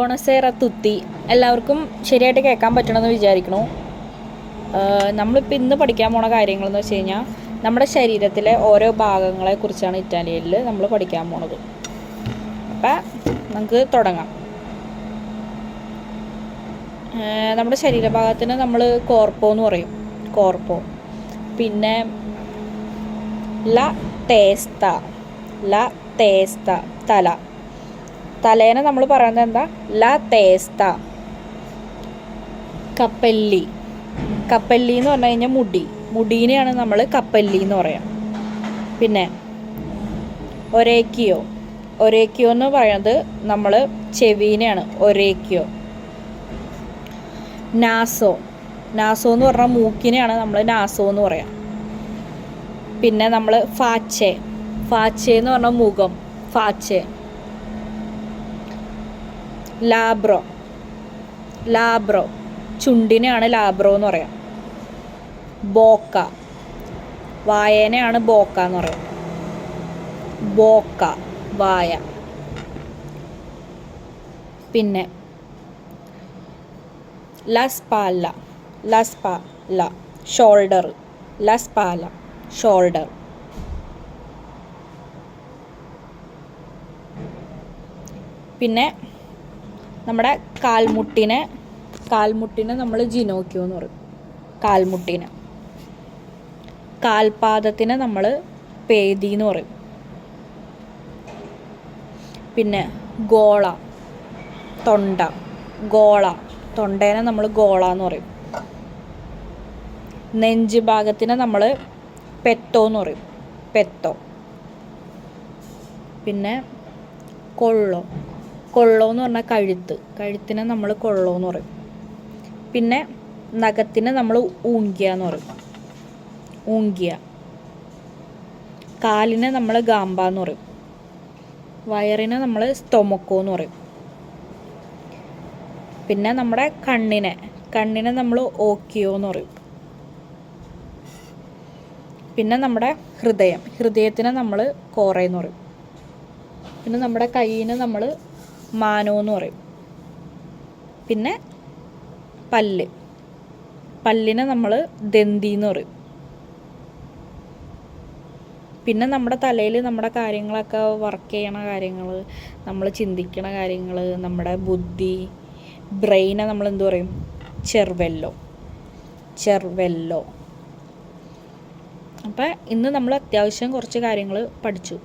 ബോണസേറ തുത്തി എല്ലാവർക്കും ശരിയായിട്ട് കേൾക്കാൻ പറ്റണമെന്ന് വിചാരിക്കണു. നമ്മളിപ്പോൾ ഇന്ന് പഠിക്കാൻ പോണ കാര്യങ്ങളെന്ന് വെച്ച് കഴിഞ്ഞാൽ നമ്മുടെ ശരീരത്തിലെ ഓരോ ഭാഗങ്ങളെ കുറിച്ചാണ് ഇറ്റാലിയനിൽ നമ്മൾ പഠിക്കാൻ പോണത്. അപ്പം നമുക്ക് തുടങ്ങാം. നമ്മുടെ ശരീരഭാഗത്തിന് നമ്മൾ കോർപ്പോ എന്ന് പറയും. കോർപ്പോ. പിന്നെ ല തേസ്ത. ല തേസ്ത. തല. തലേനെ നമ്മൾ പറയുന്നത് എന്താ? ല തേസ്ത. കപ്പല്ലി. കപ്പല്ലി എന്ന് പറഞ്ഞു കഴിഞ്ഞാൽ മുടി. മുടീനെയാണ് നമ്മൾ കപ്പല്ലി എന്ന് പറയാം. പിന്നെ ഒരേക്കിയോ. ഒരേക്കിയോ എന്ന് പറയുന്നത് നമ്മൾ ചെവീനെയാണ്. ഒരേക്കിയോ. നാസോ. നാസോ എന്ന് പറഞ്ഞാൽ മൂക്കിനെയാണ് നമ്മൾ നാസോ എന്ന് പറയാം. പിന്നെ നമ്മൾ ഫാച്ചെ. ഫാച്ചെ എന്ന് പറഞ്ഞാൽ മുഖം. ഫാച്ചെ. ലാബ്രോ. ലാബ്രോ. ചുണ്ടിനെയാണ് ലാബ്രോ എന്ന് പറയാം. ബോക്ക. വായനെയാണ് ബോക്ക എന്ന് പറയാം. ബോക്ക വായ. പിന്നെ ലസ്പാല ലസ്പാല ഷോൾഡർ ലസ്പാല ഷോൾഡർ. പിന്നെ നമ്മുടെ കാൽമുട്ടിനെ കാൽമുട്ടിനെ നമ്മൾ ജിനോക്കിയോ എന്ന് പറയും. കാൽമുട്ടിനെ. കാൽപാദത്തിനെ നമ്മൾ പേതി എന്ന് പറയും. പിന്നെ ഗോള തൊണ്ട. ഗോള തൊണ്ടേനെ നമ്മൾ ഗോള എന്ന് പറയും. നെഞ്ച് ഭാഗത്തിനെ നമ്മൾ പെത്തോ എന്ന് പറയും. പെത്തോ. പിന്നെ കൊള്ളോ. കൊള്ളോ എന്ന് പറഞ്ഞാൽ കഴുത്ത്. കഴുത്തിനെ നമ്മൾ കൊള്ളോ എന്ന് പറയും. പിന്നെ നഖത്തിനെ നമ്മൾ ഊങ്കിയ എന്ന് പറയും. ഊങ്കിയ. കാലിനെ നമ്മൾ ഗാമ്പ എന്ന് പറയും. വയറിനെ നമ്മൾ സ്തൊമക്കോ എന്ന് പറയും. പിന്നെ നമ്മുടെ കണ്ണിനെ. കണ്ണിനെ നമ്മൾ ഓക്കിയോ എന്ന് പറയും. പിന്നെ നമ്മുടെ ഹൃദയം. ഹൃദയത്തിനെ നമ്മൾ കോറയെന്ന് പറയും. പിന്നെ നമ്മുടെ കയ്യിന് നമ്മൾ മാനോ എന്ന് പറയും. പിന്നെ പല്ല്. പല്ലിനെ നമ്മൾ ദന്തി എന്ന് പറയും. പിന്നെ നമ്മുടെ തലയിൽ നമ്മുടെ കാര്യങ്ങളൊക്കെ വർക്ക് ചെയ്യണ കാര്യങ്ങൾ നമ്മൾ ചിന്തിക്കണ കാര്യങ്ങൾ നമ്മുടെ ബുദ്ധി ബ്രെയിനെ നമ്മൾ എന്തു പറയും? ചെർവെല്ലോ. ചെർവെല്ലോ. അപ്പം ഇന്ന് നമ്മൾ അത്യാവശ്യം കുറച്ച് കാര്യങ്ങൾ പഠിച്ചു.